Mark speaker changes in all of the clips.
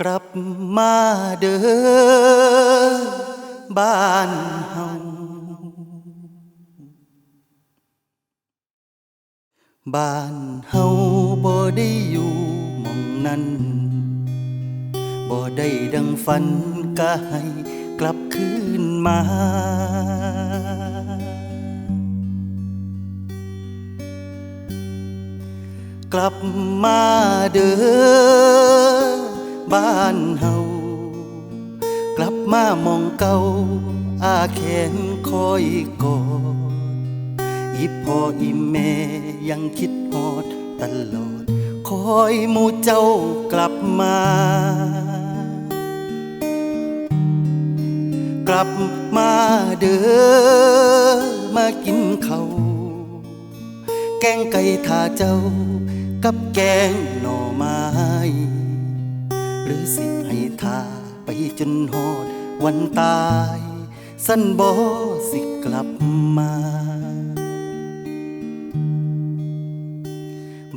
Speaker 1: กลับมาเด้อบ้านเฮาบ้านเฮาบ่ได้อยู่มองนั้นบ่ได้ดังฝันก็ให้กลับคืนมา กลับมาเด้อ บ้านเฮากลับมามองเก่าอาแขนคอยกอดอีพ่ออีแม่ยังคิดฮอดตลอด คอยหมู่เจ้ากลับมา กลับมาเด้อมากินเขาแกงไก่ทาเจ้ากับแกงหน่อไม้ หรือสิให้ทาไปจนฮอดวันตาย สั้นบ่สิกลับมา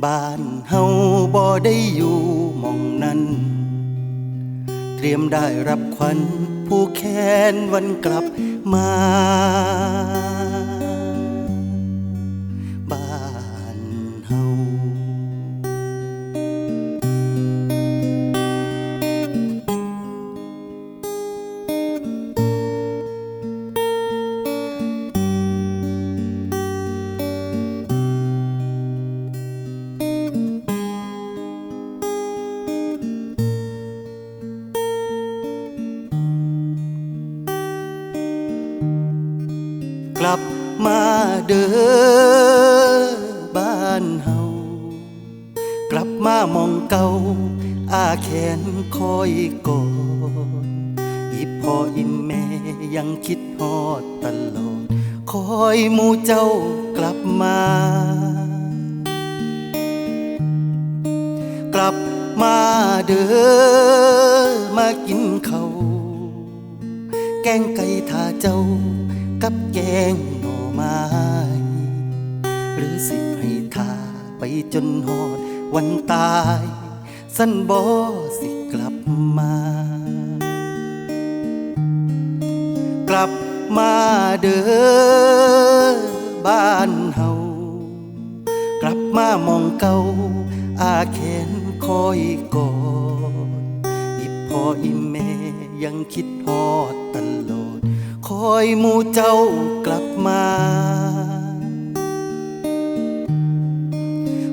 Speaker 1: บ้านเฮาบ่ได้อยู่มองนั้น เตรียมได้รับขวัญผู้แค้นวันกลับมา กลับมาเด้อบ้านเฮากลับมามองเก่าอาแขนคอยกอดอีพ่ออีแม่ยังคิดฮอดตลอด คอยหมู่เจ้ากลับมา กลับมาเด้อมากินเขาแกงไก่ทาเจ้า กับแกงหน่อไม้ หรือสิให้ทาไปจนหอดวันตาย สั้นบ่สิกลับมา กลับมาเด้อบ้านเฮากลับมามองเก่าอาแขนคอยกอดอีพ่ออีแม่ยังคิดฮอดตลอด อยหมู่เจ้ากลับมา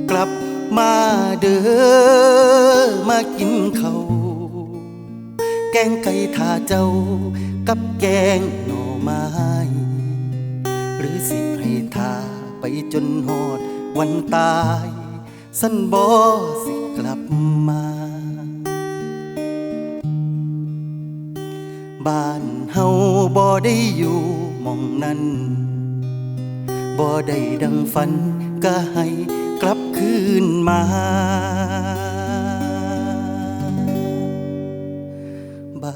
Speaker 1: กลับมาเด้อมากินเขาแกงไก่ทาเจ้ากับแกงหน่อไม้ หรือสิให้ทาไปจนหอดวันตาย สันบ่สิกลับมา บ้านเฮาบ่ได้อยู่มองนั้นบ่ได้ดังฝันก็ให้กลับคืนมา บ้า